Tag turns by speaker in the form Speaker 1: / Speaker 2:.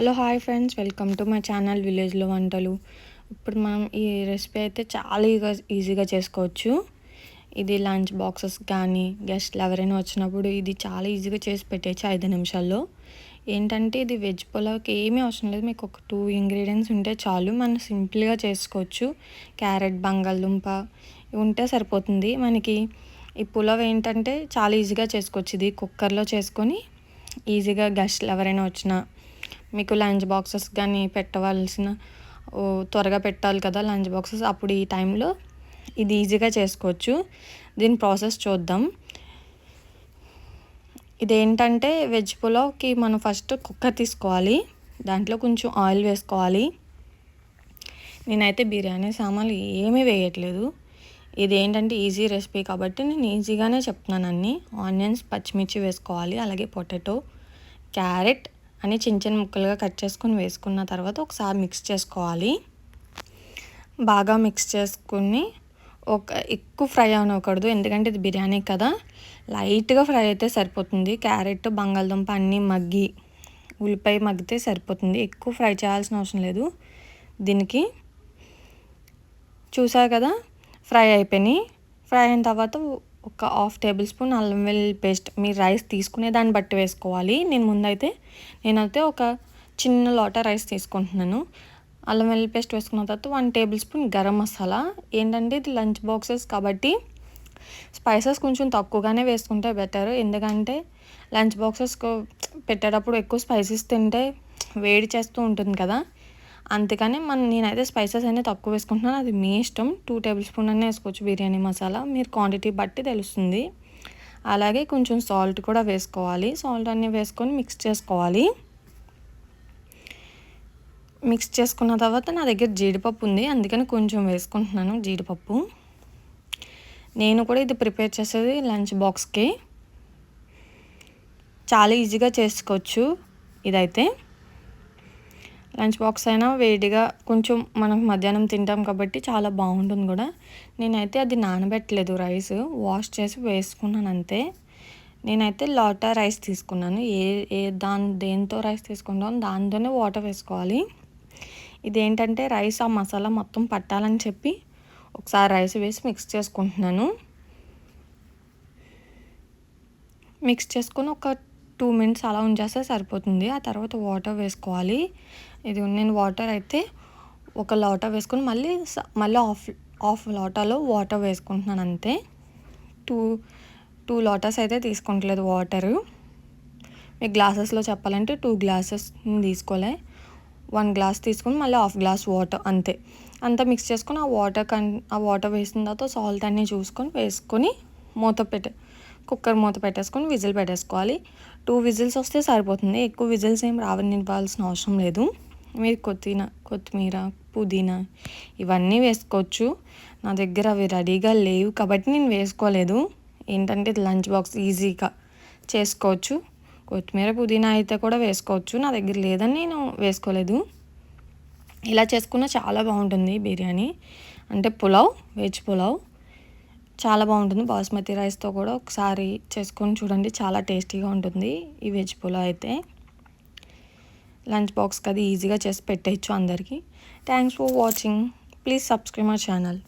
Speaker 1: Hello hi friends welcome to my channel విలేజ్లో వంటలు. ఇప్పుడు మనం ఈ రెసిపీ అయితే చాలా ఈజీగా ఈజీగా చేసుకోవచ్చు. ఇది లంచ్ బాక్సెస్ కానీ గెస్ట్లు ఎవరైనా వచ్చినప్పుడు ఇది చాలా ఈజీగా చేసి పెట్టేయచ్చు ఐదు నిమిషాల్లో. ఏంటంటే ఇది వెజ్ పులావ్కి ఏమీ అవసరం లేదు. మీకు ఒక టూ ఇంగ్రీడియంట్స్ ఉంటే చాలు. మనం సింపుల్గా చేసుకోవచ్చు. క్యారెట్ బంగాళదుంప ఉంటే సరిపోతుంది. మనకి ఈ పులావ్ ఏంటంటే చాలా ఈజీగా చేసుకోవచ్చు. ఇది కుక్కర్లో చేసుకొని ఈజీగా గెస్ట్లు ఎవరైనా వచ్చినా మీకు లంచ్ బాక్సెస్ కానీ పెట్టవలసిన త్వరగా పెట్టాలి కదా లంచ్ బాక్సెస్ అప్పుడు ఈ టైంలో ఇది ఈజీగా చేసుకోవచ్చు. దీని ప్రాసెస్ చూద్దాం. ఇదేంటంటే వెజ్ పులావ్కి మనం ఫస్ట్ కుక్కర్ తీసుకోవాలి. దాంట్లో కొంచెం ఆయిల్ వేసుకోవాలి. నేనైతే బిర్యానీ సామాన్లు ఏమీ వేయట్లేదు. ఇది ఏంటంటే ఈజీ రెసిపీ కాబట్టి నేను ఈజీగానే చెప్తున్నాను అన్నీ. ఆనియన్స్ పచ్చిమిర్చి వేసుకోవాలి అలాగే పొటాటో క్యారెట్ అని చిన్న చిన్న ముక్కలుగా కట్ చేసుకొని వేసుకున్న తర్వాత ఒకసారి మిక్స్ చేసుకోవాలి. బాగా మిక్స్ చేసుకుని ఒక ఎక్కువ ఫ్రై అవనకూడదు ఎందుకంటే ఇది బిర్యానీ కదా. లైట్గా ఫ్రై అయితే సరిపోతుంది. క్యారెట్ బంగాళదుంప అన్నీ మగ్గి ఉల్లిపాయ మగ్గితే సరిపోతుంది. ఎక్కువ ఫ్రై చేయాల్సిన అవసరం లేదు. దీనికి చూసారు కదా? ఫ్రై అయిపోయినాయి. ఫ్రై అయిన తర్వాత ఒక హాఫ్ టేబుల్ స్పూన్ అల్లం వెల్లుల్లి పేస్ట్ మీరు రైస్ తీసుకునే దాన్ని బట్టి వేసుకోవాలి. నేను ముందైతే నేనైతే ఒక చిన్న లోట రైస్ తీసుకుంటున్నాను. అల్లం వెల్లుల్లి పేస్ట్ వేసుకున్న తర్వాత one tablespoon garam masala. ఏంటంటే ఇది లంచ్ బాక్సెస్ కాబట్టి స్పైసెస్ కొంచెం తక్కువగానే వేసుకుంటే బెటర్. ఎందుకంటే లంచ్ బాక్సెస్ పెట్టేటప్పుడు ఎక్కువ స్పైసెస్ తింటే వేడి చేస్తూ ఉంటుంది కదా. అందుకని మన నేనైతే స్పైసెస్ అనేది తక్కువ వేసుకుంటున్నాను. అది మీ ఇష్టం. టూ టేబుల్ స్పూన్ అన్నీ వేసుకోవచ్చు బిర్యానీ మసాలా. మీరు క్వాంటిటీ బట్టి తెలుస్తుంది. అలాగే కొంచెం సాల్ట్ కూడా వేసుకోవాలి. సాల్ట్ అన్నీ వేసుకొని మిక్స్ చేసుకోవాలి. మిక్స్ చేసుకున్న తర్వాత నా దగ్గర జీడిపప్పు ఉంది. అందుకని కొంచెం వేసుకుంటున్నాను జీడిపప్పు. నేను కూడా ఇది ప్రిపేర్ చేసేది లంచ్ బాక్స్కి. చాలా ఈజీగా చేసుకోవచ్చు ఇదైతే. లంచ్ బాక్స్ అయినా వేడిగా కొంచెం మనం మధ్యాహ్నం తింటాం కాబట్టి చాలా బాగుంటుంది కూడా. నేనైతే అది నానబెట్టలేదు రైస్ వాష్ చేసి వేసుకున్నాను అంతే. నేనైతే లోటా రైస్ తీసుకున్నాను. ఏ ఏ దాని దేంతో రైస్ తీసుకుంటాం దానితోనే వాటర్ వేసుకోవాలి. ఇదేంటంటే రైస్ ఆ మసాలా మొత్తం పట్టాలని చెప్పి ఒకసారి రైస్ వేసి మిక్స్ చేసుకుంటున్నాను. మిక్స్ చేసుకొని ఒక టూ మినిట్స్ అలా ఉంచేస్తే సరిపోతుంది. ఆ తర్వాత వాటర్ వేసుకోవాలి. ఇది నేను వాటర్ అయితే ఒక లోటా వేసుకొని మళ్ళీ మళ్ళీ ఆఫ్ ఆఫ్ లోటాలో వాటర్ వేసుకుంటున్నాను అంతే. టూ టూ లోటాస్ అయితే తీసుకుంటలేదు వాటరు. మీకు గ్లాసెస్లో చెప్పాలంటే టూ గ్లాసెస్ తీసుకోలే. వన్ గ్లాస్ తీసుకుని మళ్ళీ హాఫ్ గ్లాస్ వాటర్ అంతే. అంతా మిక్స్ చేసుకొని ఆ వాటర్ కన్ ఆ వాటర్ వేసిన తర్వాత సాల్ట్ అన్నీ చూసుకొని వేసుకొని మూత పెట్టే కుక్కర్ మూత పెట్టేసుకొని విజిల్ పెట్టేసుకోవాలి. టూ విజిల్స్ వస్తే సరిపోతుంది. ఎక్కువ విజిల్స్ ఏం రావనివ్వాల్సిన అవసరం లేదు. మీరు కొత్తిమీర కొత్తిమీర పుదీనా ఇవన్నీ వేసుకోవచ్చు. నా దగ్గర అవి రెడీగా లేవు కాబట్టి నేను వేసుకోలేదు. ఏంటంటే లంచ్ బాక్స్ ఈజీగా చేసుకోవచ్చు. కొత్తిమీర పుదీనా అయితే కూడా వేసుకోవచ్చు. నా దగ్గర లేదని నేను వేసుకోలేదు. ఇలా చేసుకున్న చాలా బాగుంటుంది బిర్యానీ. అంటే పులావ్ వెజ్ పులావ్. చాలా బాగుంటుంది. బాస్మతి రైస్తో కూడా ఒకసారి చేసుకొని చూడండి. చాలా టేస్టీగా ఉంటుంది ఈ వెజ్ పులావ్ అయితే. లంచ్ బాక్స్కి అది ఈజీగా చేసి పెట్టేయచ్చు అందరికీ. Thanks for watching. Please subscribe my channel.